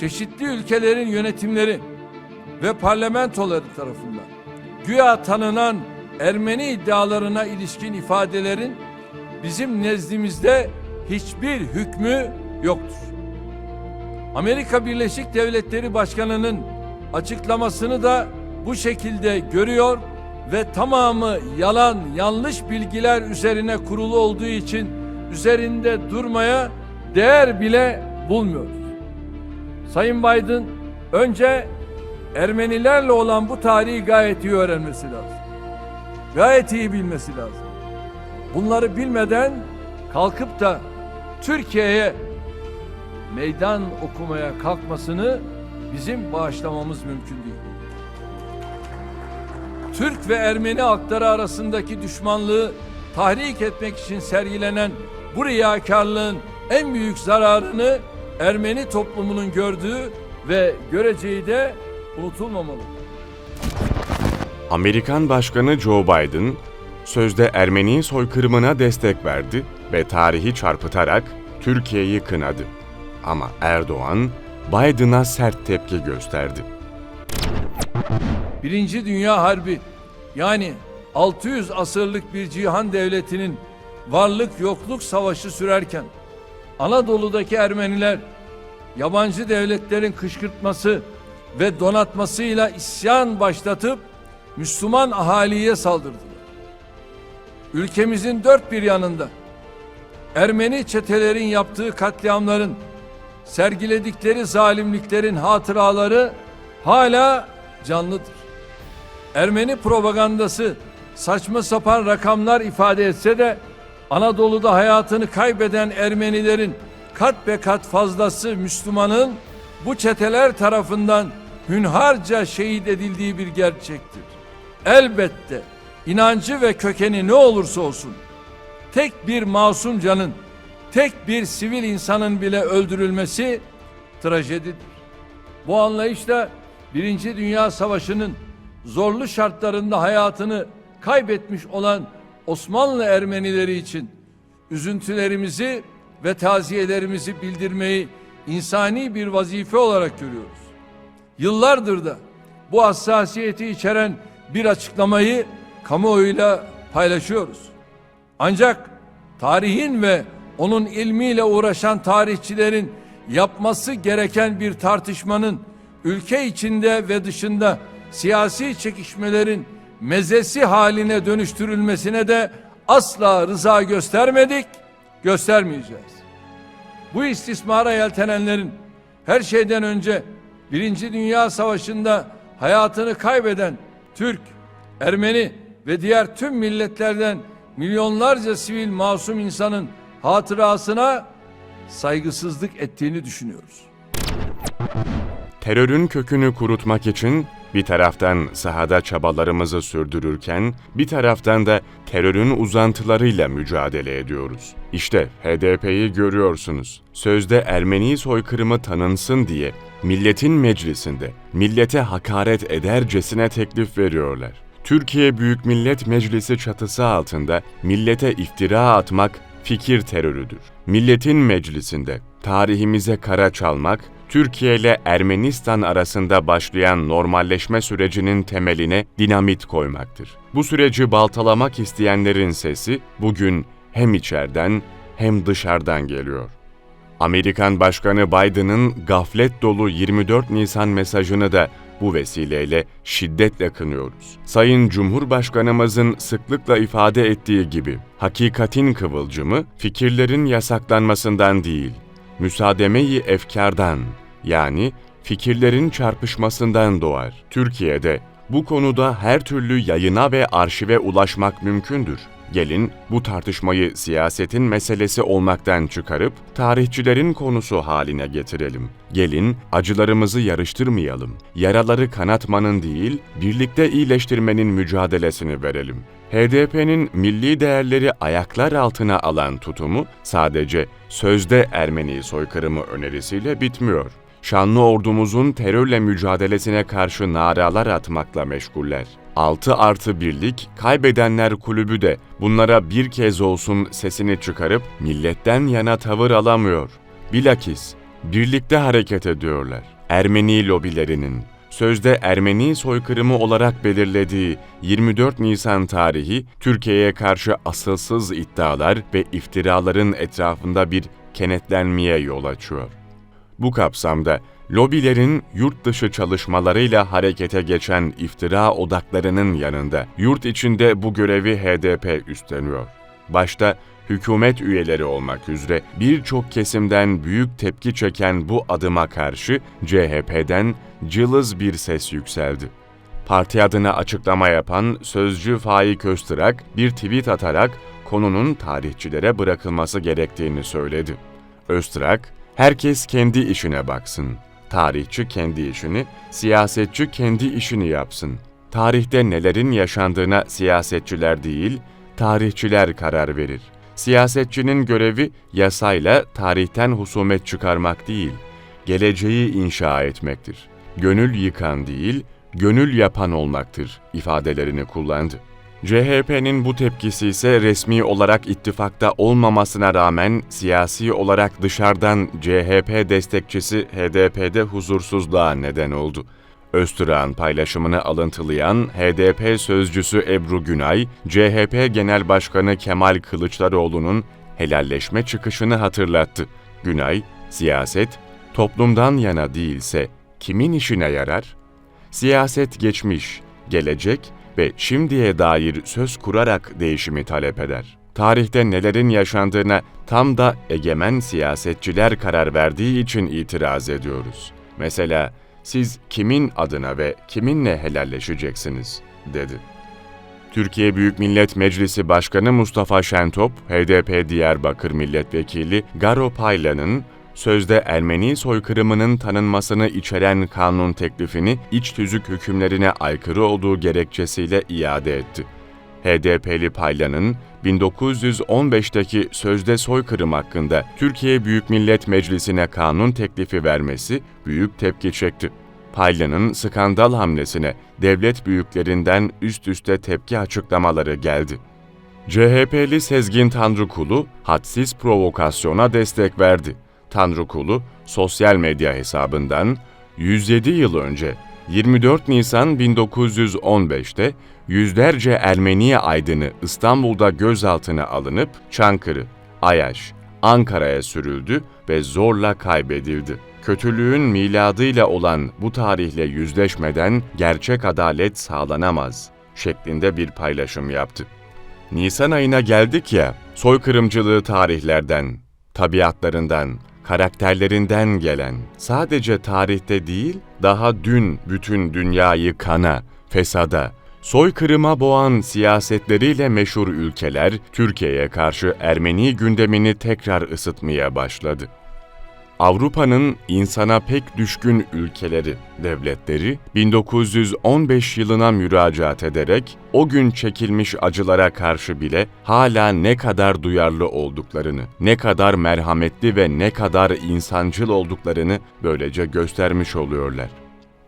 çeşitli ülkelerin yönetimleri ve parlamentoları tarafından güya tanınan Ermeni iddialarına ilişkin ifadelerin bizim nezdimizde hiçbir hükmü yoktur. Amerika Birleşik Devletleri Başkanı'nın açıklamasını da bu şekilde görüyor ve tamamı yalan, yanlış bilgiler üzerine kurulu olduğu için üzerinde durmaya değer bile bulmuyoruz. Sayın Biden önce Ermenilerle olan bu tarihi gayet iyi öğrenmesi lazım. Gayet iyi bilmesi lazım. Bunları bilmeden kalkıp da Türkiye'ye meydan okumaya kalkmasını bizim bağışlamamız mümkün değil. Türk ve Ermeni halkları arasındaki düşmanlığı tahrik etmek için sergilenen bu riyakarlığın en büyük zararını Ermeni toplumunun gördüğü ve göreceği de unutulmamalı. Amerikan Başkanı Joe Biden, sözde Ermeni soykırımına destek verdi ve tarihi çarpıtarak Türkiye'yi kınadı. Ama Erdoğan, Biden'a sert tepki gösterdi. Birinci Dünya Harbi yani 600 asırlık bir cihan devletinin varlık yokluk savaşı sürerken Anadolu'daki Ermeniler yabancı devletlerin kışkırtması ve donatmasıyla isyan başlatıp Müslüman ahaliye saldırdılar. Ülkemizin dört bir yanında Ermeni çetelerin yaptığı katliamların sergiledikleri zalimliklerin hatıraları hala canlıdır. Ermeni propagandası saçma sapan rakamlar ifade etse de Anadolu'da hayatını kaybeden Ermenilerin kat be kat fazlası Müslümanın bu çeteler tarafından hünharca şehit edildiği bir gerçektir. Elbette inancı ve kökeni ne olursa olsun tek bir masum canın, tek bir sivil insanın bile öldürülmesi trajedidir. Bu anlayışla Birinci Dünya Savaşı'nın zorlu şartlarında hayatını kaybetmiş olan Osmanlı Ermenileri için üzüntülerimizi ve taziyelerimizi bildirmeyi insani bir vazife olarak görüyoruz. Yıllardır da bu hassasiyeti içeren bir açıklamayı kamuoyuyla paylaşıyoruz. Ancak tarihin ve onun ilmiyle uğraşan tarihçilerin yapması gereken bir tartışmanın ülke içinde ve dışında siyasi çekişmelerin mezesi haline dönüştürülmesine de asla rıza göstermedik, göstermeyeceğiz. Bu istismara yeltenenlerin her şeyden önce Birinci Dünya Savaşı'nda hayatını kaybeden Türk, Ermeni ve diğer tüm milletlerden milyonlarca sivil masum insanın hatırasına saygısızlık ettiğini düşünüyoruz. Terörün kökünü kurutmak için bir taraftan sahada çabalarımızı sürdürürken bir taraftan da terörün uzantılarıyla mücadele ediyoruz. İşte HDP'yi görüyorsunuz. Sözde Ermeni soykırımı tanınsın diye milletin meclisinde millete hakaret edercesine teklif veriyorlar. Türkiye Büyük Millet Meclisi çatısı altında millete iftira atmak fikir terörüdür. Milletin meclisinde tarihimize kara çalmak, Türkiye ile Ermenistan arasında başlayan normalleşme sürecinin temeline dinamit koymaktır. Bu süreci baltalamak isteyenlerin sesi bugün hem içeriden hem dışarıdan geliyor. Amerikan Başkanı Biden'ın gaflet dolu 24 Nisan mesajını da bu vesileyle şiddetle kınıyoruz. Sayın Cumhurbaşkanımızın sıklıkla ifade ettiği gibi, hakikatin kıvılcımı fikirlerin yasaklanmasından değil, müsaademeyi efkardan yani fikirlerin çarpışmasından doğar. Türkiye'de bu konuda her türlü yayına ve arşive ulaşmak mümkündür. Gelin bu tartışmayı siyasetin meselesi olmaktan çıkarıp tarihçilerin konusu haline getirelim. Gelin acılarımızı yarıştırmayalım. Yaraları kanatmanın değil, birlikte iyileştirmenin mücadelesini verelim. HDP'nin milli değerleri ayaklar altına alan tutumu sadece sözde Ermeni soykırımı önerisiyle bitmiyor şanlı ordumuzun terörle mücadelesine karşı naralar atmakla meşguller. 6 artı birlik kaybedenler kulübü de bunlara bir kez olsun sesini çıkarıp milletten yana tavır alamıyor. Bilakis birlikte hareket ediyorlar. Ermeni lobilerinin sözde Ermeni soykırımı olarak belirlediği 24 Nisan tarihi Türkiye'ye karşı asılsız iddialar ve iftiraların etrafında bir kenetlenmeye yol açıyor. Bu kapsamda lobilerin yurt dışı çalışmalarıyla harekete geçen iftira odaklarının yanında yurt içinde bu görevi HDP üstleniyor. Başta hükümet üyeleri olmak üzere birçok kesimden büyük tepki çeken bu adıma karşı CHP'den cılız bir ses yükseldi. Parti adına açıklama yapan sözcü Faik Öztürk bir tweet atarak konunun tarihçilere bırakılması gerektiğini söyledi. Öztürk, herkes kendi işine baksın. Tarihçi kendi işini, siyasetçi kendi işini yapsın. Tarihte nelerin yaşandığına siyasetçiler değil, tarihçiler karar verir. Siyasetçinin görevi yasayla tarihten husumet çıkarmak değil, geleceği inşa etmektir. Gönül yıkan değil, gönül yapan olmaktır ifadelerini kullandı. CHP'nin bu tepkisi ise resmi olarak ittifakta olmamasına rağmen siyasi olarak dışarıdan CHP destekçisi HDP'de huzursuzluğa neden oldu. Öztürk'ün paylaşımını alıntılayan HDP sözcüsü Ebru Günay, CHP Genel Başkanı Kemal Kılıçdaroğlu'nun helalleşme çıkışını hatırlattı. Günay, siyaset toplumdan yana değilse kimin işine yarar? Siyaset geçmiş, gelecek ve şimdiye dair söz kurarak değişimi talep eder. Tarihte nelerin yaşandığına tam da egemen siyasetçiler karar verdiği için itiraz ediyoruz. Mesela siz kimin adına ve kiminle helalleşeceksiniz, dedi. Türkiye Büyük Millet Meclisi Başkanı Mustafa Şentop, HDP Diyarbakır Milletvekili Garo Paylan'ın sözde Ermeni soykırımının tanınmasını içeren kanun teklifini iç tüzük hükümlerine aykırı olduğu gerekçesiyle iade etti. HDP'li Paylan'ın 1915'teki sözde soykırım hakkında Türkiye Büyük Millet Meclisi'ne kanun teklifi vermesi büyük tepki çekti. Paylan'ın skandal hamlesine devlet büyüklerinden üst üste tepki açıklamaları geldi. CHP'li Sezgin Tanrıkulu hadsiz provokasyona destek verdi. Tanrıkulu sosyal medya hesabından 107 yıl önce 24 Nisan 1915'te yüzlerce Ermeni aydını İstanbul'da gözaltına alınıp Çankırı, Ayaş, Ankara'ya sürüldü ve zorla kaybedildi. Kötülüğün miladıyla olan bu tarihle yüzleşmeden gerçek adalet sağlanamaz şeklinde bir paylaşım yaptı. Nisan ayına geldik ya, soykırımcılığı tarihlerden, tabiatlarından, karakterlerinden gelen, sadece tarihte değil, daha dün bütün dünyayı kana, fesada, soykırıma boğan siyasetleriyle meşhur ülkeler, Türkiye'ye karşı Ermeni gündemini tekrar ısıtmaya başladı. Avrupa'nın insana pek düşkün ülkeleri, devletleri 1915 yılına müracaat ederek o gün çekilmiş acılara karşı bile hala ne kadar duyarlı olduklarını, ne kadar merhametli ve ne kadar insancıl olduklarını böylece göstermiş oluyorlar.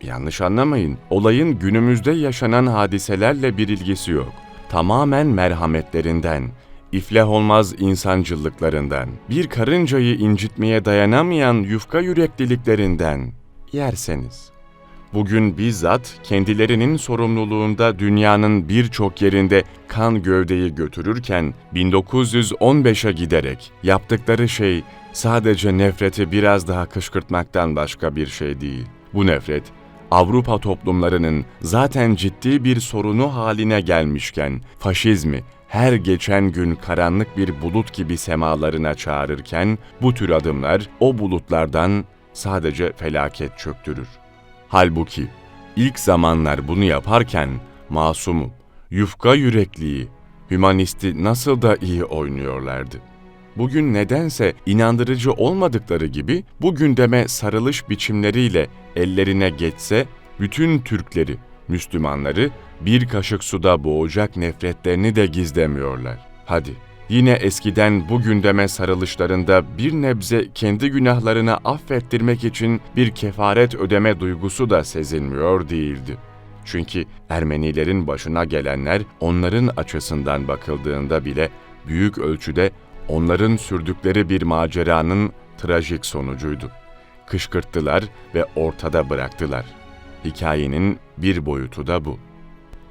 Yanlış anlamayın, olayın günümüzde yaşanan hadiselerle bir ilgisi yok. Tamamen merhametlerinden, iflah olmaz insancıllıklarından, bir karıncayı incitmeye dayanamayan yufka yürekliliklerinden yerseniz. Bugün bizzat kendilerinin sorumluluğunda dünyanın birçok yerinde kan gövdeyi götürürken 1915'e giderek yaptıkları şey sadece nefreti biraz daha kışkırtmaktan başka bir şey değil. Bu nefret Avrupa toplumlarının zaten ciddi bir sorunu haline gelmişken faşizmi her geçen gün karanlık bir bulut gibi semalarına çağırırken bu tür adımlar o bulutlardan sadece felaket çöktürür. Halbuki ilk zamanlar bunu yaparken masumu, yufka yürekliği, hümanisti nasıl da iyi oynuyorlardı. Bugün nedense inandırıcı olmadıkları gibi bu gündeme sarılış biçimleriyle ellerine geçse bütün Türkleri, Müslümanları bir kaşık suda boğacak nefretlerini de gizlemiyorlar. Hadi yine eskiden bu gündeme sarılışlarında bir nebze kendi günahlarını affettirmek için bir kefaret ödeme duygusu da sezilmiyor değildi. Çünkü Ermenilerin başına gelenler onların açısından bakıldığında bile büyük ölçüde onların sürdükleri bir maceranın trajik sonucuydu. kışkırttılar ve ortada bıraktılar. Hikayenin bir boyutu da bu.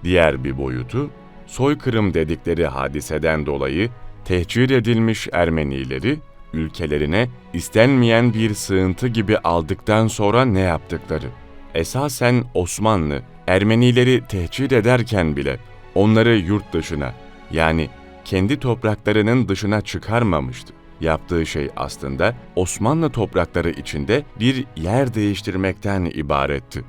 Diğer bir boyutu, soykırım dedikleri hadiseden dolayı tehcir edilmiş Ermenileri ülkelerine istenmeyen bir sığıntı gibi aldıktan sonra ne yaptıkları. Esasen Osmanlı Ermenileri tehcir ederken bile onları yurt dışına yani kendi topraklarının dışına çıkarmamıştı. Yaptığı şey aslında Osmanlı toprakları içinde bir yer değiştirmekten ibaretti.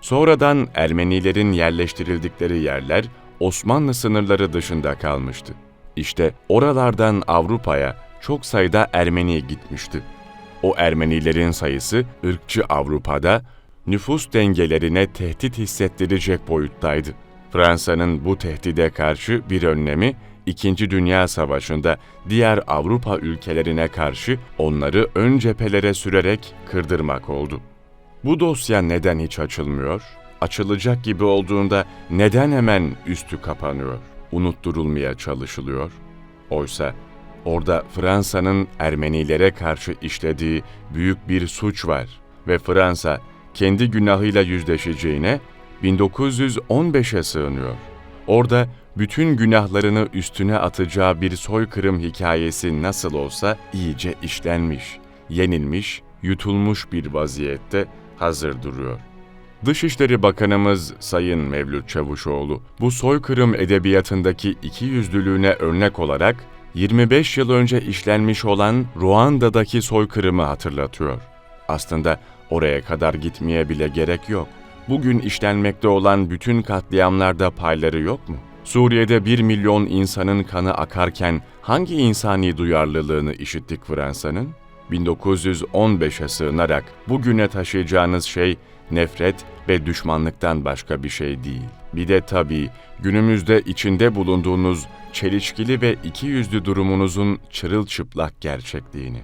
Sonradan Ermenilerin yerleştirildikleri yerler Osmanlı sınırları dışında kalmıştı. İşte oralardan Avrupa'ya çok sayıda Ermeni gitmişti. O Ermenilerin sayısı ırkçı Avrupa'da nüfus dengelerine tehdit hissettirecek boyuttaydı. Fransa'nın bu tehdide karşı bir önlemi İkinci Dünya Savaşı'nda diğer Avrupa ülkelerine karşı onları ön cephelere sürerek kırdırmak oldu. Bu dosya neden hiç açılmıyor? Açılacak gibi olduğunda neden hemen üstü kapanıyor? Unutturulmaya çalışılıyor? Oysa orada Fransa'nın Ermenilere karşı işlediği büyük bir suç var ve Fransa kendi günahıyla yüzleşeceğine 1915'e sığınıyor. Orada bütün günahlarını üstüne atacağı bir soykırım hikayesi nasıl olsa iyice işlenmiş, yenilmiş, yutulmuş bir vaziyette hazır duruyor. Dışişleri Bakanımız Sayın Mevlüt Çavuşoğlu bu soykırım edebiyatındaki iki yüzlülüğüne örnek olarak 25 yıl önce işlenmiş olan Ruanda'daki soykırımı hatırlatıyor. Aslında oraya kadar gitmeye bile gerek yok. Bugün işlenmekte olan bütün katliamlarda payları yok mu? Suriye'de 1 milyon insanın kanı akarken hangi insani duyarlılığını işittik Fransa'nın? 1915'e sığınarak bugüne taşıyacağınız şey nefret ve düşmanlıktan başka bir şey değil. Bir de tabii günümüzde içinde bulunduğunuz çelişkili ve ikiyüzlü durumunuzun çırılçıplak gerçekliğini.